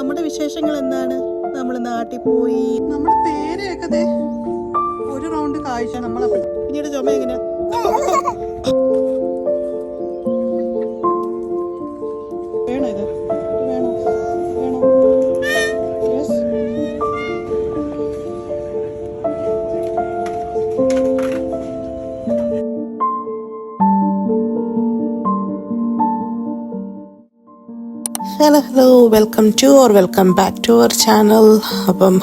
നമ്മുടെ വിശേഷങ്ങൾ എന്താണ്? നമ്മൾ നാട്ടിൽ പോയി. നമ്മുടെ പേരെയൊക്കെ ഒരു റൗണ്ട് കാഴ്ച നമ്മളെ പിന്നീട് ചുമ എങ്ങനെ hello hello welcome to our welcome back to our channel അപ്പം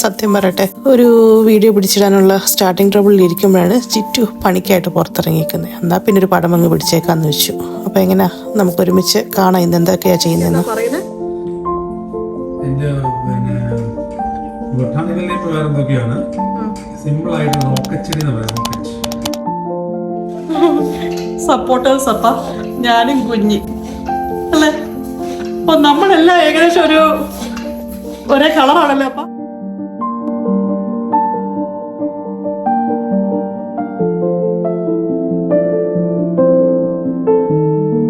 സത്യം പറയട്ടെ ഒരു വീഡിയോ പിടിച്ചിടാനുള്ള സ്റ്റാർട്ടിംഗ് ട്രബിളിൽ ഇരിക്കുമ്പോഴാണ് ചിറ്റു പണിക്കായിട്ട് പുറത്തിറങ്ങിയിരിക്കുന്നത് എന്നാൽ പിന്നെ ഒരു പടം അങ്ങ് പിടിച്ചേക്കാന്ന് വെച്ചു. അപ്പം എങ്ങനെ നമുക്ക് ഒരുമിച്ച് കാണാം ഇന്ന് എന്തൊക്കെയാ ചെയ്യുന്നതെന്ന്. സപ്പോർട്ടേഴ്സ് അപ്പ ഞാനും കുഞ്ഞി. അല്ലേ? അപ്പൊ നമ്മളെല്ലാം ഏകദേശം ഒരു ഒരേ കളറാണല്ലോ അപ്പ?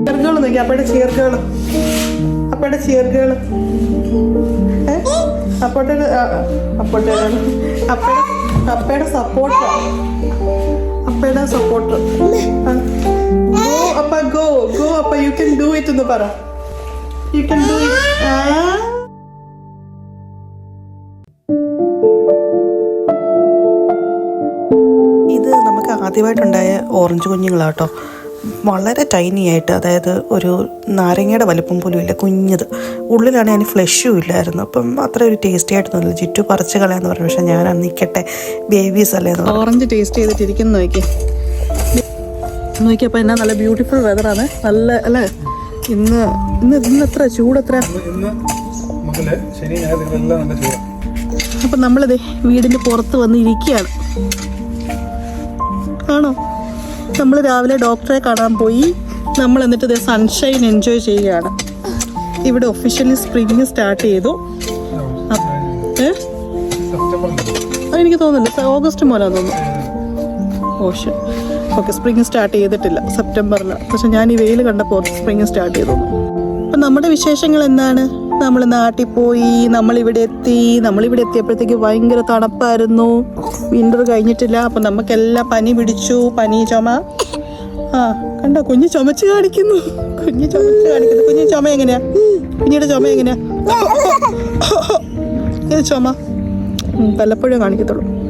ചീർഗേൾ നോക്കി അപ്പയുടെ ചീർഗേൾ അപ്പയുടെ ഏ? അപ്പോട്ടെ അപ്പോട്ടെ അപ്പയുടെ അപ്പയുടെ സപ്പോർട്ടർ അപ്പയുടെ സപ്പോർട്ടർ ഗോ അപ്പ ഗോ ഗോ അപ്പ യു ക്യാൻ ഡു ഇറ്റ് എന്ന് പറ. You can do it. ഇത് നമുക്ക് ആദ്യമായിട്ടുണ്ടായ ഓറഞ്ച് കുഞ്ഞുങ്ങളാട്ടോ. വളരെ ടൈനി ആയിട്ട് അതായത് ഒരു നാരങ്ങയുടെ വലിപ്പം പോലും ഇല്ല കുഞ്ഞത്. ഉള്ളിലാണെങ്കിൽ അതിന് ഫ്ലഷും ഇല്ലായിരുന്നു. അപ്പം അത്ര ഒരു ടേസ്റ്റി ആയിട്ടൊന്നുമില്ല ചുറ്റു പറിച്ച് കളയാന്ന് പറഞ്ഞു. പക്ഷെ ഞാൻ നിൽക്കട്ടെ ബേബീസ് അല്ലേ ഓറഞ്ച് ടേസ്റ്റ് ചെയ്തിട്ടിരിക്കുന്നു നോക്കി. നോക്കിയപ്പോൾ എന്നാ നല്ല ബ്യൂട്ടിഫുൾ വെതറാണ് നല്ല അല്ലേ? ഇന്ന് ഇന്ന് ഇന്ന് എത്ര ചൂട്. അപ്പൊ നമ്മളിതേ വീടിന്റെ പുറത്ത് വന്ന് ഇരിക്കുകയാണ്. ആണോ? നമ്മൾ രാവിലെ ഡോക്ടറെ കാണാൻ പോയി. നമ്മൾ എന്നിട്ട് ഇതേ സൺഷൈൻ എൻജോയ് ചെയ്യുകയാണ്. ഇവിടെ ഒഫീഷ്യലി സ്പ്രിങ് സ്റ്റാർട്ട് ചെയ്തു? എനിക്ക് തോന്നുന്നില്ല. ഓഗസ്റ്റ് മുതലാണെന്ന് തോന്നുന്നു. ഓഷൻ ഓക്കെ സ്പ്രിങ് സ്റ്റാർട്ട് ചെയ്തിട്ടില്ല സെപ്റ്റംബറിൽ പക്ഷെ ഞാൻ ഈ വെയിൽ കണ്ടപ്പോൾ സ്പ്രിങ് സ്റ്റാർട്ട് ചെയ്തു. അപ്പം നമ്മുടെ വിശേഷങ്ങൾ എന്താണ്? നമ്മൾ നാട്ടിൽ പോയി നമ്മളിവിടെ എത്തി നമ്മളിവിടെ എത്തിയപ്പോഴത്തേക്ക് ഭയങ്കര തണുപ്പായിരുന്നു. വിന്റർ കഴിഞ്ഞിട്ടില്ല അപ്പം നമുക്കെല്ലാം പനി പിടിച്ചു. പനി ചുമ. ആ കണ്ടോ കുഞ്ഞ് ചുമച്ച് കാണിക്കുന്നു. കുഞ്ഞ് ചുമച്ച് കാണിക്കുന്നു. കുഞ്ഞ് ചുമ എങ്ങനെയാ? കുഞ്ഞിയുടെ ചുമ എങ്ങനെയാ? ചുമ. പലപ്പോഴും കാണിക്കത്തുള്ളൂ.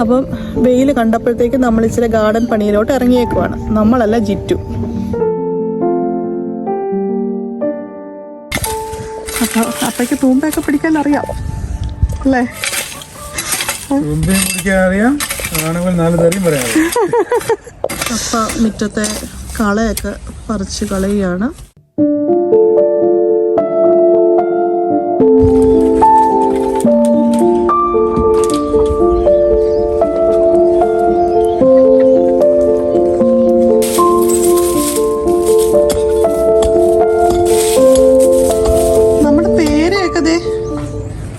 അപ്പം വെയിൽ കണ്ടപ്പോഴത്തേക്ക് നമ്മൾ ഇച്ചിരി ഗാർഡൻ പണിയിലോട്ട് ഇറങ്ങിയേക്കുവാണ്. നമ്മളല്ല ജിറ്റു. അപ്പോൾ അപ്പയ്ക്ക് തൂമ്പയൊക്കെ പിടിക്കാൻ അറിയാം. അല്ലേ? അറിയാം. അപ്പ മുറ്റത്തെ കളയൊക്കെ പറിച്ച് കളയുകയാണ്.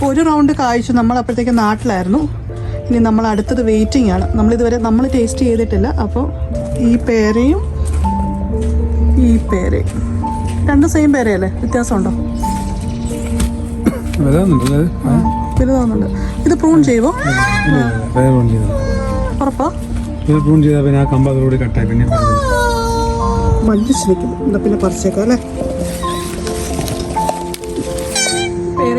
ഒരു റൗണ്ട് കായ്ച്ചു നമ്മൾ അപ്പോഴത്തേക്ക് നാട്ടിലായിരുന്നു. ഇനി നമ്മൾ അടുത്തത് വെയിറ്റിംഗ് ആണ്. നമ്മൾ ഇതുവരെ നമ്മൾ ടേസ്റ്റ് ചെയ്തിട്ടില്ല. അപ്പോൾ ഈ പേരയും ഈ പേരയും. രണ്ട് സെയിം പേരയല്ലേ? വ്യത്യാസമുണ്ടോ? വലുതാവുന്നുണ്ട്. ഇത് പ്രൂൺ ചെയ്യുമോ ഉറപ്പാ? ഇത് പ്രൂൺ ചെയ്താൽ പിന്നെ ആ കമ്പ് കട്ടായി പിന്നെ പിന്നെ പറിച്ചേക്കാം അല്ലേ?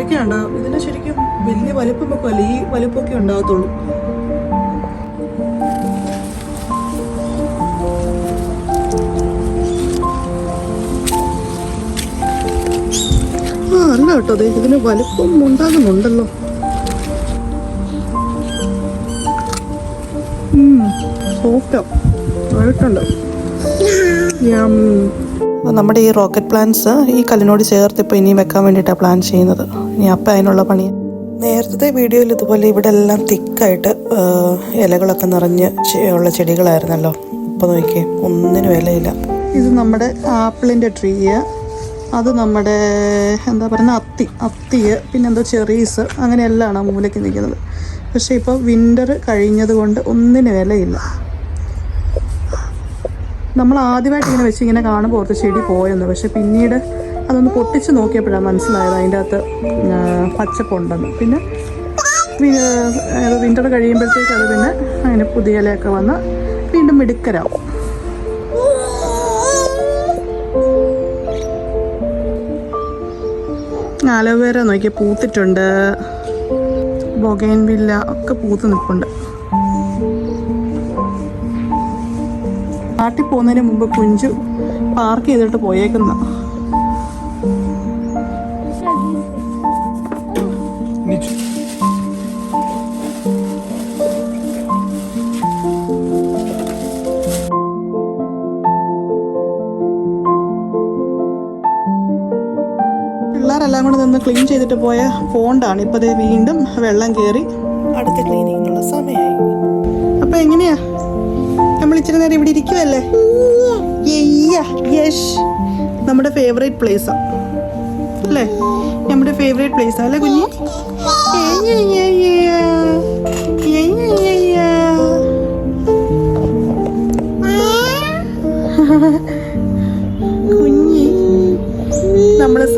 പേരൊക്കെ ഉണ്ടാവും ഇതിന് ശരിക്കും വലിയ വലിപ്പമൊക്കെ അല്ല ഈ വലിപ്പമൊക്കെ ഉണ്ടാകത്തുള്ളൂ. ആ അല്ല കേട്ടോ അതെ ഇതിന് വലിപ്പം ഉണ്ടാകുന്നുണ്ടല്ലോ. സോഫ്റ്റോ ആയിട്ടുണ്ട്. നമ്മുടെ ഈ റോക്കറ്റ് പ്ലാന്റ്സ് ഈ കല്ലിനോട് ചേർത്ത് ഇപ്പോൾ ഇനിയും വെക്കാൻ വേണ്ടിയിട്ടാണ് പ്ലാൻ ചെയ്യുന്നത്. ഇനി അപ്പം അതിനുള്ള പണി. നേരത്തെ വീഡിയോയിൽ ഇതുപോലെ ഇവിടെ എല്ലാം തിക്കായിട്ട് ഇലകളൊക്കെ നിറഞ്ഞ് ഉള്ള ചെടികളായിരുന്നല്ലോ. ഇപ്പം നോക്കിയേ ഒന്നിനും ഇലയില്ല. ഇത് നമ്മുടെ ആപ്പിളിന്റെ ട്രീ അത് നമ്മുടെ എന്താ പറയുന്ന അത്തി അത്തിയ പിന്നെന്തോ ചെറീസ് അങ്ങനെയെല്ലാം ആ മൂലയ്ക്ക് നിൽക്കുന്നത്. പക്ഷേ ഇപ്പോൾ വിന്റർ കഴിഞ്ഞത് കൊണ്ട് ഒന്നിനും ഇലയില്ല. നമ്മൾ ആദ്യമായിട്ട് ഇങ്ങനെ വെച്ച് ഇങ്ങനെ കാണുമ്പോൾ ഓർത്ത് ചെടി പോയെന്ന്. പക്ഷെ പിന്നീട് അതൊന്ന് പൊട്ടിച്ച് നോക്കിയപ്പോഴാണ് മനസ്സിലായത് അതിന്റെ അകത്ത് പച്ചപ്പുണ്ടെന്ന്. പിന്നെ വിന്റർ കഴിയുമ്പോഴത്തേക്ക് അത് പിന്നെ അതിന് പുതിയ ഇലയൊക്കെ വന്ന് വീണ്ടും മിടുക്കരാവും. ആലോവേര നോക്കി പൂത്തിട്ടുണ്ട്. ബൊഗൈൻ വില്ല ഒക്കെ പൂത്ത് നിൽപ്പുണ്ട്. നാട്ടിൽ പോകുന്നതിന് മുമ്പ് കുഞ്ചു പാർക്ക് ചെയ്തിട്ട് പോയേക്കുന്ന. ക്ലീൻ ചെയ്തിട്ട് പോയ പോണ്ടാണ്. ഇപ്പൊ ദേ വീണ്ടും വെള്ളം കയറി അടുത്ത ക്ലീനിങ്ങിനുള്ള സമയമായി. അപ്പൊ എങ്ങനെയാ? നമ്മൾ ഇച്ചിരി നേരം ഇവിടെ ഇരിക്കുവല്ലേ? യെസ് നമ്മുടെ ഫേവറേറ്റ് പ്ലേസാ അല്ലേ? നമ്മുടെ ഫേവറേറ്റ് പ്ലേസാ അല്ലേ കുഞ്ഞി? കുഞ്ഞി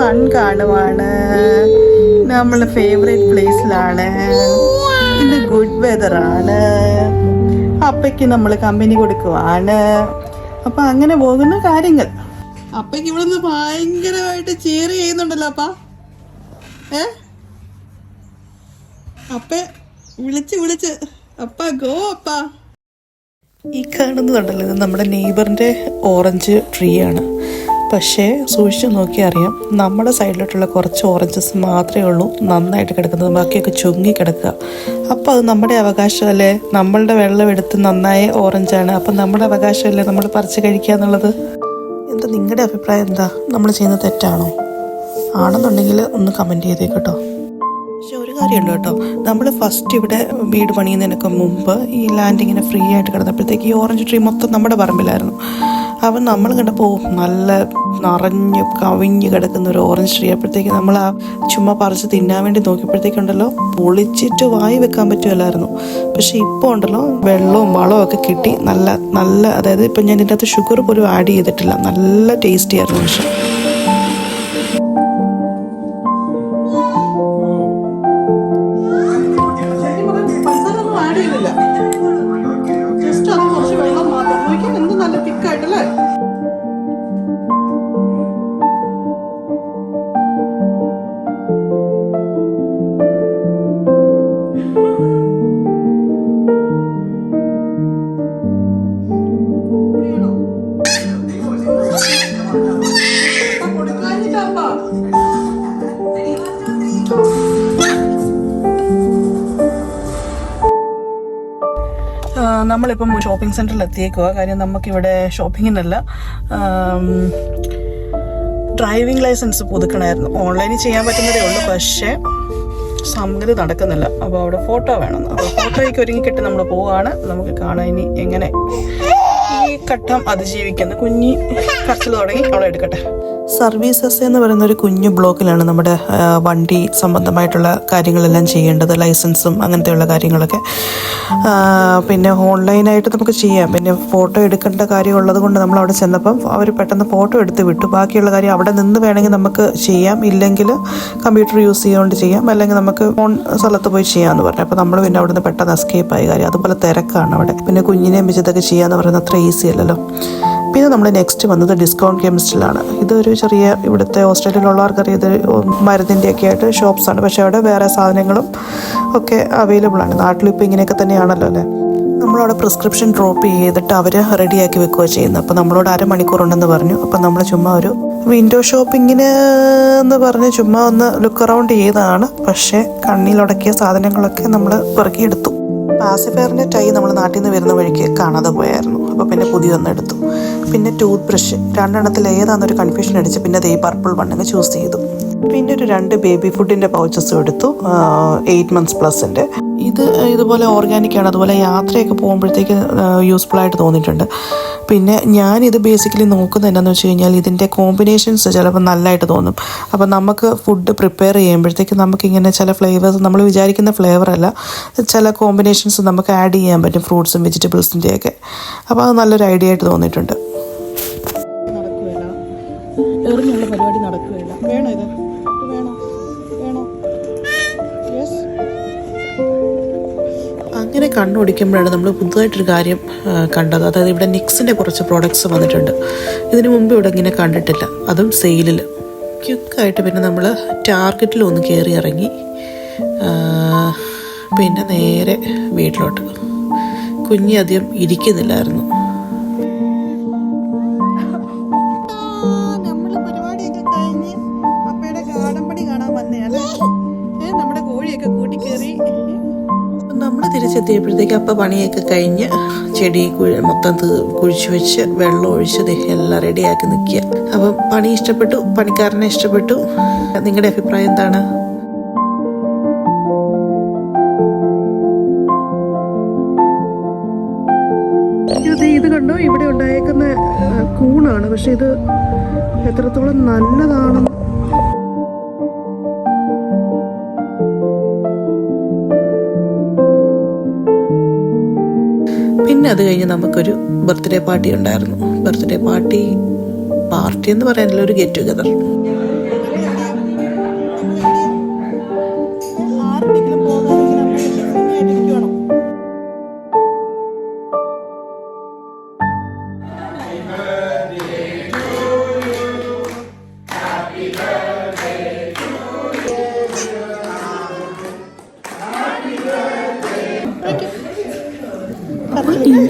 സൺ കാണുവാണ്. നമ്മളെ ഫേവറേറ്റ് പ്ലേസിലാണ് ഇന്ന് ഗുഡ് വെതറാണ് അപ്പയ്ക്ക് നമ്മൾ കമ്പനി കൊടുക്കുവാണ്. അപ്പൊ അങ്ങനെ പോകുന്ന കാര്യങ്ങൾ. അപ്പയ്ക്ക് ഇവിടുന്ന് ഭയങ്കരമായിട്ട് ചെയർ ചെയ്യുന്നുണ്ടല്ലോ അപ്പ. ഏ? അപ്പ വിളിച്ച് വിളിച്ച്. അപ്പ ഗോ അപ്പ. ഈ കാണുന്നതുണ്ടല്ലോ ഇത് നമ്മുടെ നെയ്ബറിന്റെ ഓറഞ്ച് ട്രീ ആണ്. പക്ഷേ സൂക്ഷിച്ചു നോക്കിയറിയാം നമ്മുടെ സൈഡിലോട്ടുള്ള കുറച്ച് ഓറഞ്ചസ് മാത്രമേ ഉള്ളൂ നന്നായിട്ട് കിടക്കുന്നത്. ബാക്കിയൊക്കെ ചുങ്ങി കിടക്കുക. അപ്പോൾ അത് നമ്മുടെ അവകാശമല്ലേ? നമ്മളുടെ വെള്ളം എടുത്ത് നന്നായ ഓറഞ്ചാണ് അപ്പം നമ്മുടെ അവകാശമല്ലേ നമ്മൾ പറിച്ച് കഴിക്കുക എന്നുള്ളത്? എന്താ നിങ്ങളുടെ അഭിപ്രായം എന്താ? നമ്മൾ ചെയ്യുന്നത് തെറ്റാണോ? ആണെന്നുണ്ടെങ്കിൽ ഒന്ന് കമന്റ് ചെയ്തേക്കട്ടോ പക്ഷെ ഒരു കാര്യമുണ്ട് കേട്ടോ. നമ്മൾ ഫസ്റ്റ് ഇവിടെ വീട് പണിയുന്നതിനൊക്കെ മുമ്പ് ഈ ലാൻഡ് ഇങ്ങനെ ഫ്രീ ആയിട്ട് കിടന്നപ്പോഴത്തേക്ക് ഈ ഓറഞ്ച് ട്രീ മൊത്തം നമ്മുടെ പറമ്പിലായിരുന്നു. അപ്പം നമ്മൾ കണ്ടപ്പോൾ നല്ല നിറഞ്ഞ് കവിഞ്ഞ് കിടക്കുന്ന ഒരു ഓറഞ്ച് ട്രീ അപ്പോഴത്തേക്ക് നമ്മൾ ആ ചുമ്മാ പറിച്ച് തിന്നാൻ വേണ്ടി നോക്കിയപ്പോഴത്തേക്കുണ്ടല്ലോ പൊളിച്ചിട്ട് വായി വെക്കാൻ പറ്റുമല്ലായിരുന്നു പക്ഷെ ഇപ്പോൾ ഉണ്ടല്ലോ വെള്ളവും വളവും ഒക്കെ കിട്ടി. നല്ല നല്ല അതായത് ഇപ്പം ഞാൻ ഇതിന്റെ അകത്ത് ഷുഗർ പോലും ആഡ് ചെയ്തിട്ടില്ല. നല്ല ടേസ്റ്റി ആയിരുന്നു പക്ഷേ. നമ്മളിപ്പം ഷോപ്പിംഗ് സെന്ററിൽ എത്തിയേക്കുക കാര്യം നമുക്കിവിടെ ഷോപ്പിങ്ങിനല്ല ഡ്രൈവിംഗ് ലൈസൻസ് പുതുക്കണമായിരുന്നു ഓൺലൈനിൽ ചെയ്യാൻ പറ്റുന്നതേ ഉള്ളൂ പക്ഷേ സംഗതി നടക്കുന്നില്ല. അപ്പോൾ അവിടെ ഫോട്ടോ വേണം. അപ്പോൾ ഫോട്ടോയ്ക്ക് ഒരുങ്ങിക്കിട്ട് നമ്മൾ പോവുകയാണ് നമുക്ക് കാണാൻ ഇനി എങ്ങനെ ഈ ഘട്ടം അതിജീവിക്കുന്ന കുഞ്ഞി കച്ചിൽ തുടങ്ങി. അവളെ എടുക്കട്ടെ. സർവീസസ് എന്ന് പറയുന്ന ഒരു കുഞ്ഞു ബ്ലോക്കിലാണ് നമ്മുടെ വണ്ടി സംബന്ധമായിട്ടുള്ള കാര്യങ്ങളെല്ലാം ചെയ്യേണ്ടത് ലൈസൻസും അങ്ങനത്തെയുള്ള കാര്യങ്ങളൊക്കെ. പിന്നെ ഓൺലൈനായിട്ട് നമുക്ക് ചെയ്യാം. പിന്നെ ഫോട്ടോ എടുക്കേണ്ട കാര്യം ഉള്ളത് കൊണ്ട് നമ്മൾ അവിടെ ചെന്നപ്പം അവർ പെട്ടെന്ന് ഫോട്ടോ എടുത്ത് വിട്ടു. ബാക്കിയുള്ള കാര്യം അവിടെ നിന്ന് വേണമെങ്കിൽ നമുക്ക് ചെയ്യാം. ഇല്ലെങ്കിൽ കമ്പ്യൂട്ടർ യൂസ് ചെയ്തുകൊണ്ട് ചെയ്യാം. അല്ലെങ്കിൽ നമുക്ക് ഫോൺ സ്ഥലത്ത് പോയി ചെയ്യാമെന്ന് പറഞ്ഞു. അപ്പോൾ നമ്മൾ പിന്നെ അവിടുന്ന് പെട്ടെന്ന് എസ്കേപ്പ് ആയി. കാര്യം അതുപോലെ തിരക്കാണ് അവിടെ. പിന്നെ കുഞ്ഞിനെ മിച്ചതൊക്കെ ചെയ്യാമെന്ന് പറയുന്നത് അത്ര ഈസി അല്ലല്ലോ. പിന്നെ നമ്മൾ നെക്സ്റ്റ് വന്നത് ഡിസ്കൗണ്ട് കെമിസ്റ്റിലാണ് ഇതൊരു ചെറിയ ഇവിടുത്തെ ഓസ്ട്രേലിയയിലുള്ളവർക്കറിയാം മരുന്നിന്റെ ഒക്കെ ആയിട്ട് ഷോപ്സാണ് പക്ഷേ അവിടെ വേറെ സാധനങ്ങളും ഒക്കെ അവൈലബിൾ ആണ്. നാട്ടിലിപ്പോൾ ഇങ്ങനെയൊക്കെ തന്നെയാണല്ലോ അല്ലേ? നമ്മളവിടെ പ്രിസ്ക്രിപ്ഷൻ ഡ്രോപ്പ് ചെയ്തിട്ട് അവർ റെഡിയാക്കി വെക്കുകയോ ചെയ്യുന്നത്. അപ്പോൾ നമ്മളോട് അരമണിക്കൂറുണ്ടെന്ന് പറഞ്ഞു. അപ്പോൾ നമ്മൾ ചുമ്മാ ഒരു വിൻഡോ ഷോപ്പിങ്ങിന് എന്ന് പറഞ്ഞ് ചുമ്മാ ഒന്ന് ലുക്ക് അറൗണ്ട് ചെയ്തതാണ്. പക്ഷേ കണ്ണിലുടക്കിയ സാധനങ്ങളൊക്കെ നമ്മൾ പെറുക്കിയെടുത്തു പാസിഫയറിന്റെ ടൈ നമ്മൾ നാട്ടിൽ നിന്ന് വരുന്ന വഴിക്ക് കാണാതെ പോയായിരുന്നു. അപ്പോൾ പിന്നെ പുതിയൊന്ന് എടുത്തു. പിന്നെ ടൂത്ത് ബ്രഷ് രണ്ടെണ്ണത്തിൽ ഏതാണെന്നൊരു കൺഫ്യൂഷൻ അടിച്ച് പിന്നെ ദേ പർപ്പിൾ വണ്ണിന് ചൂസ് ചെയ്തു. പിന്നെ ഒരു രണ്ട് ബേബി ഫുഡിന്റെ പൗച്ചസും എടുത്തു. എയ്റ്റ് മന്ത്സ് പ്ലസിന്റെ ഇത് ഇതുപോലെ ഓർഗാനിക് ആണ്. അതുപോലെ യാത്രയൊക്കെ പോകുമ്പോഴത്തേക്ക് യൂസ്ഫുൾ ആയിട്ട് തോന്നിയിട്ടുണ്ട്. പിന്നെ ഞാൻ ഇത് ബേസിക്കലി നോക്കുന്നത് എന്താണെന്ന് വെച്ച് കഴിഞ്ഞാൽ ഇതിന്റെ കോമ്പിനേഷൻസ് ചിലപ്പോൾ നല്ലതായിട്ട് തോന്നും. അപ്പോൾ നമുക്ക് ഫുഡ് പ്രിപ്പയർ ചെയ്യുമ്പോഴത്തേക്ക് നമുക്കിങ്ങനെ ചില ഫ്ലേവേഴ്സ് നമ്മൾ വിചാരിക്കുന്ന ഫ്ലേവർ അല്ല. ചില കോമ്പിനേഷൻസ് നമുക്ക് ആഡ് ചെയ്യാൻ പറ്റും ഫ്രൂട്ട്സും വെജിറ്റബിൾസിന്റെയൊക്കെ അപ്പോൾ അത് നല്ലൊരു ഐഡിയ ആയിട്ട് തോന്നിയിട്ടുണ്ട്. പരിപാടി നടക്കുകയില്ല. വേണോ ഇത്? വേണോ? വേണോ? യെസ് അങ്ങനെ കണ്ണോടിക്കുമ്പോഴാണ് നമ്മൾ പുതുതായിട്ടൊരു കാര്യം കണ്ടത്. അതായത് ഇവിടെ നിക്സിന്റെ കുറച്ച് പ്രോഡക്ട്സ് വന്നിട്ടുണ്ട്. ഇതിനു മുമ്പ് ഇവിടെ ഇങ്ങനെ കണ്ടിട്ടില്ല. അതും സെയിലിൽ ക്യുക്കായിട്ട് പിന്നെ നമ്മൾ ടാർഗറ്റിൽ ഒന്ന് കയറി ഇറങ്ങി പിന്നെ നേരെ വീട്ടിലോട്ട്. കുഞ്ഞി അധികം ഇരിക്കുന്നില്ലായിരുന്നു. തിരിച്ചെത്തിയപ്പോഴത്തേക്ക് അപ്പം പണിയൊക്കെ കഴിഞ്ഞ് ചെടി മൊത്തം കുഴിച്ചു വെച്ച് വെള്ളം ഒഴിച്ച് എല്ലാം റെഡിയാക്കി നിൽക്കുക. അപ്പം പണി ഇഷ്ടപ്പെട്ടു പണിക്കാരനെ ഇഷ്ടപ്പെട്ടു. നിങ്ങളുടെ അഭിപ്രായം എന്താണ്? ഇത് കണ്ടോ? ഇവിടെ ഉണ്ടായേക്കുന്ന കൂണാണ്. പക്ഷെ ഇത് എത്രത്തോളം നല്ലതാണെന്ന് പിന്നെ അത് കഴിഞ്ഞ് നമുക്കൊരു ബർത്ത്ഡേ പാർട്ടി ഉണ്ടായിരുന്നു. ബർത്ത്ഡേ പാർട്ടി പാർട്ടി എന്ന് പറയാനില്ല ഒരു ഗെറ്റ് ടുഗദർ.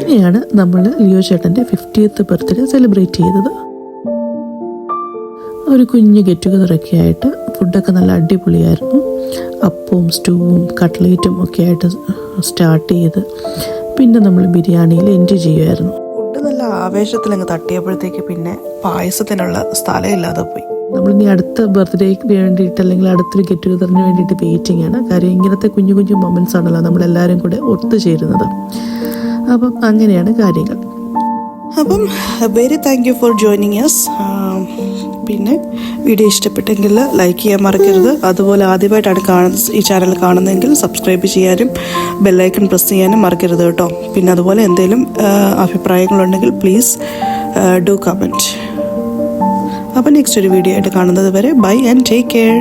ഇങ്ങനെയാണ് നമ്മൾ ലിയോ ചേട്ടന്റെ ഫിഫ്റ്റിയത്ത് ബർത്ത്ഡേ സെലിബ്രേറ്റ് ചെയ്തത്. ഒരു കുഞ്ഞ് ഗെറ്റ് ടുഗതറൊക്കെ ആയിട്ട് ഫുഡൊക്കെ നല്ല അടിപൊളിയായിരുന്നു. അപ്പവും സ്റ്റൂവും കട്ട്ലേറ്റും ഒക്കെ ആയിട്ട് സ്റ്റാർട്ട് ചെയ്ത് പിന്നെ നമ്മൾ ബിരിയാണിയിൽ എൻജോയ് ചെയ്യുമായിരുന്നു. ഫുഡ് നല്ല ആവേശത്തിൽ അങ്ങ് തട്ടിയപ്പോഴത്തേക്ക് പിന്നെ പായസത്തിനുള്ള സ്ഥലമില്ലാതെ പോയി. നമ്മളിനി അടുത്ത ബർത്ത്ഡേക്ക് വേണ്ടിയിട്ട് അല്ലെങ്കിൽ അടുത്തൊരു ഗെറ്റ് ടുഗദറിന് വേണ്ടിയിട്ട് വെയിറ്റിംഗ് ആണ്. കാര്യം ഇങ്ങനത്തെ കുഞ്ഞു കുഞ്ഞു മൊമെന്റ്സ് ആണല്ലോ നമ്മളെല്ലാവരും കൂടെ ഒത്തുചേരുന്നത്. അപ്പം അങ്ങനെയാണ് കാര്യങ്ങൾ. അപ്പം very thank you for joining yes പിന്നെ വീഡിയോ ഇഷ്ടപ്പെട്ടെങ്കിൽ ലൈക്ക് ചെയ്യാൻ മറക്കരുത്. അതുപോലെ ആദ്യമായിട്ടാണ് കാണുന്ന ഈ ചാനൽ കാണുന്നതെങ്കിൽ സബ്സ്ക്രൈബ് ചെയ്യാനും ബെല്ലൈക്കൺ പ്രസ് ചെയ്യാനും മറക്കരുത് കേട്ടോ. പിന്നെ അതുപോലെ എന്തെങ്കിലും അഭിപ്രായങ്ങളുണ്ടെങ്കിൽ പ്ലീസ് ഡു കമന്റ് അപ്പം നെക്സ്റ്റ് ഒരു വീഡിയോ ആയിട്ട് കാണുന്നത് വരെ ബൈ ആൻഡ് ടേക്ക് കെയർ